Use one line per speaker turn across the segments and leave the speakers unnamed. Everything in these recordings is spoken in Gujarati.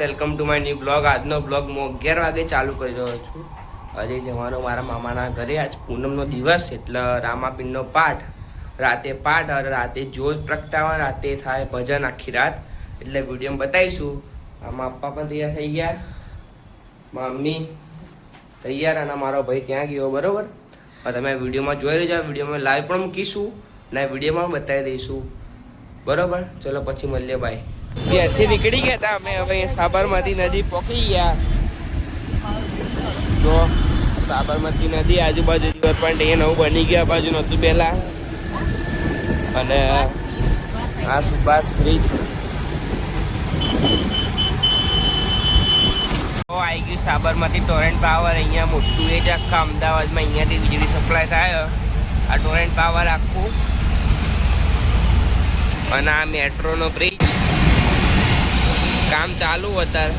Welcome to my new blog. આજનો બ્લોગ હું અગિયાર વાગે ચાલુ કરી રહ્યો છું. હજી જવાનો મારા મામાના ઘરે આજ પૂનમનો દિવસ એટલે રામાપિંડનો પાઠ. રાતે પાઠ અને રાતે જોત પ્રગટાવા રાતે થાય ભજન આખી રાત. એટલે વિડીયોમાં બતાવીશું. આમાં પપ્પા પણ તૈયાર થઈ ગયા. મમ્મી તૈયાર અને મારો ભાઈ ત્યાં ગયો, બરોબર? તમે વિડીયોમાં જોઈ લેજો વિડીયોમાં લાઈવ પણ મૂકીશું ને વિડીયોમાં બતાવી દઈશું. બરોબર? ચલો પછી મળીએ બાય ત્યાંથી નીકળી ગયા હતા અમે હવે સાબરમતી નદી પોકી ગયા. તો સાબરમતી નદી આજુબાજુ પણ એ નવું બની ગયા, બાજુ નહોતું પહેલા. અને આ સુભાષ બ્રિજ આવી ગયું સાબરમતી ટોરેન્ટ પાવર અહીંયા મોટું એ જ આખા અમદાવાદમાં અહીંયાથી વીજળી સપ્લાય થાય. આ ટોરેન્ટ પાવર આખું. અને આ મેટ્રોનો બ્રિજ કામ ચાલુ અત્યારે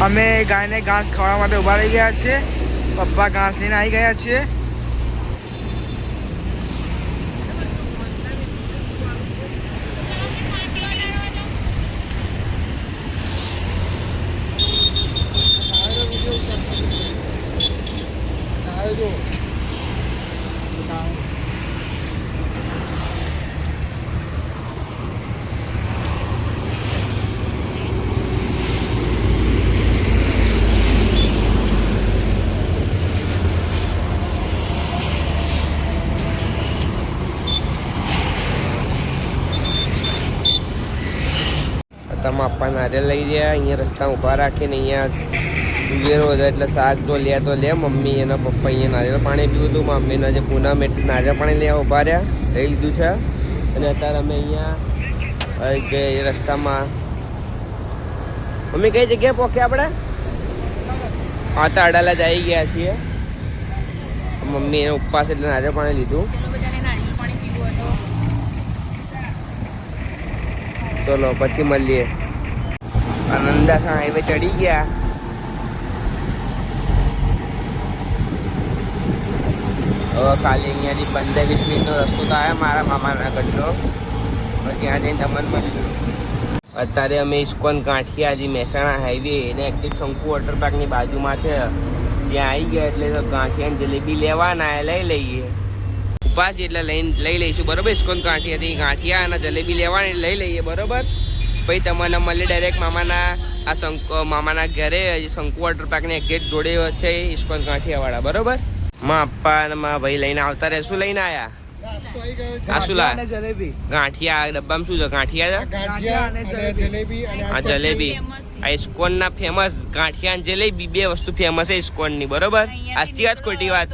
અમે ગાયને ઘાસ ખાવા માટે ઊભા રહી ગયા છીએ પપ્પા ઘાસ લઈને આવી ગયા છીએ
તમે આપવા નારિયેલ લઈ રહ્યા અહીંયા રસ્તા ઊભા રાખીને અહીંયા ઉભેરો હતો એટલે શાક જો લે તો લે મમ્મી એના પપ્પા અહીંયા નારિયેળ પાણી પીવું હતું મમ્મીના જે પૂના એટલે નારિયેળ પાણી લેવા ઊભા રહ્યા લઈ લીધું છે. અને અત્યારે અમે અહીંયા કે એ રસ્તામાં મમ્મી કઈ જગ્યાએ પહોંચ્યા આપણે? હા તો અડાલા જ આવી ગયા છીએ. મમ્મી એને ઉપવાસ એટલે નારિયેળ પાણી લીધું. ચલો પછી મળીએ. આનંદાસા હાઈવે ચડી ગયા. હવે ખાલી અહીંયાથી પંદર વીસ મિનિટનો રસ્તો તો આવ્યો મારા મામાના ઘરનો. ત્યાં જઈને તમને મળ્યું અત્યારે અમે ઇસ્કોન ગાંઠિયાજી મહેસાણા હાઈવે એને એકચ્યુઅલ શંકુ વોટર પાર્કની બાજુમાં છે. ત્યાં આવી ગયા એટલે તો ગાંઠિયા જલેબી લેવાના એ લઈ લઈએ. ઉપાસ એટલે લઈને લઈ લઈશું. બરોબર? ઇસ્કોન ગાંઠિયાથી ગાંઠિયા અને જલેબી લેવાની લઈ લઈએ. બરોબર? પછી તમને મળે ડાયરેક્ટ મામાના આ શંકુ મામાના ઘરે હજી શંકુ વોટર પાર્કની એક્ઝેક્ટ જોડે છે ઇસ્કોન ગાંઠિયાવાળા બરોબર? માં અપ્પા અને માં ભાઈ લઈને આવતા રહે શું લઈને આયા? આ શું
જલેબી.
ગાંઠિયા આ ડબ્બામાં શું છે? ગાંઠિયા છે?
ગાંઠિયા અને જલેબી
આ જલેબી. આ ઇસ્કોનના ફેમસ ગાંઠિયા અને જલેબી બે વસ્તુ ફેમસ છે ઇસ્કોનની બરોબર? સાચી વાત ખોટી વાત.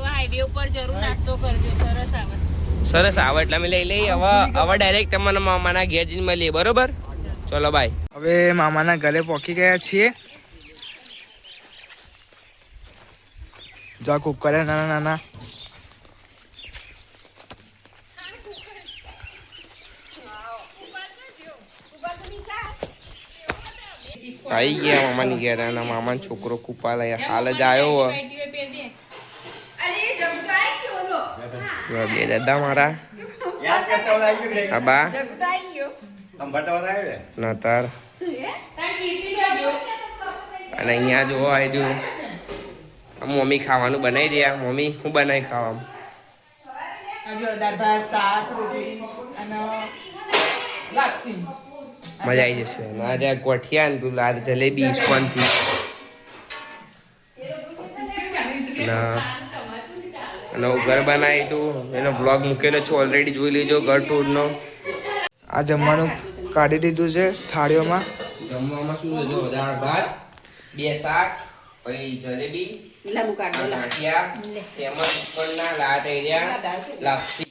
ઉપર જરૂર નાસ્તો કરજો સરસ આવે. છે.
સરસ આવે એટલે અમે લઈ લઈએ. હવે હવે ડાયરેક્ટ તમારા મામાના ઘેર જઈને મળીએ બરોબર? ચલો બાય
હવે મામાના ઘરે પહોંચી ગયા છીએ. જા કુકરે નાના નાના.
આવી ગયા મામાની ઘેર અને મામાનો છોકરો કુપા લઈ હાલ જ આવ્યો બે દાદા મારા. આ બા તાર. અને અહીંયા જોવો આવી ગયું મમ્મી ખાવાનું બનાવી દયા મમ્મી શું બનાવી
ખાવા
મજા આવી જશે. ના રે ગોઠિયા ને તું લાલ જલેબી ઇસ્કોનથી. ના અને હું ઘર બનાવી તું એનો બ્લોગ મૂકેલો છું ઓલરેડી જોઈ લેજો ઘર ટૂરનો
આ જમવાનું કાઢી દીધું છે થાળીઓમાં.
જમવામાં શું છે? જો દાળ ભાત બે શાક પછી જલેબી લાઠિયા તેમજ ઉપરના લાટ એરિયા લાપસી.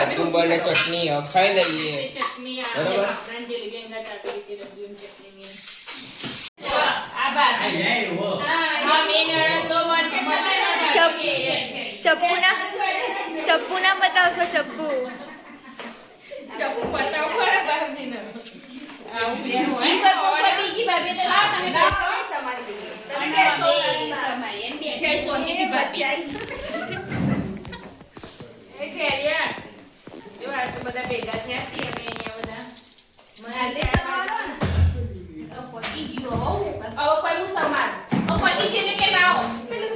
કચુંબર ને ચટણી ખાઈ લઈએ બરોબર.
ચપ્પુ ના ચપ્પુ. ના બતાવશો ચપ્પુ?
બધા ભેગા થયા છીએ અમે અહીંયા બધા મને તમારો ને પતી ગયો હવે કોઈ હું સમાન પતી ગયો કે લાવો
પેલું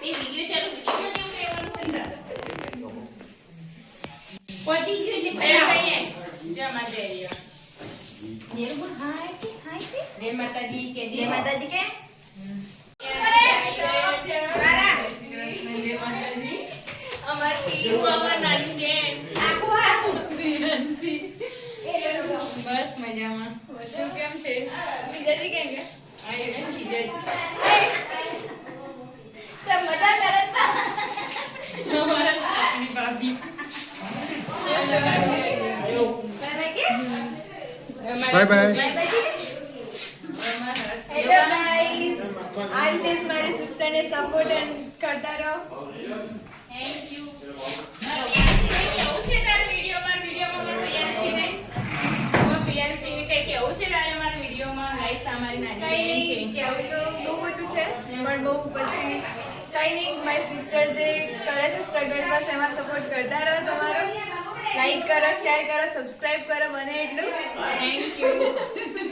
વીડિયો ચાલુ માતાજી કે જય
માતાજી કે
બસ મજામાં કેમ છે?
બીજાજી કેમ કે
આ એને જીજાજી.
તો મજા કરે તો
અમારા છોકરી ભાભી
બાય
બાય
હેલો ગાઈસ આજ દિસ મારી સિસ્ટરને સપોર્ટ એન્ડ કરતા રહો
થેન્ક યુ કેવું છે તાર વિડિયોમાં વિડિયોમાં મારો ફિયાન્સીને કઈ કેવું છે તારે મારા વિડિયોમાં ગાઈસ આ મારી નાની
કઈ નહીં
છે.
કેવું તો બહુ બધું છે પણ બહુ પછી કઈ નહીં મારી સિસ્ટર જે કરે છે સ્ટ્રગલ બસ એમાં સપોર્ટ કરતા રહો તમારો. લાઈક કરો શેર કરો સબસ્ક્રાઇબ કરો બને એટલું.
Thank you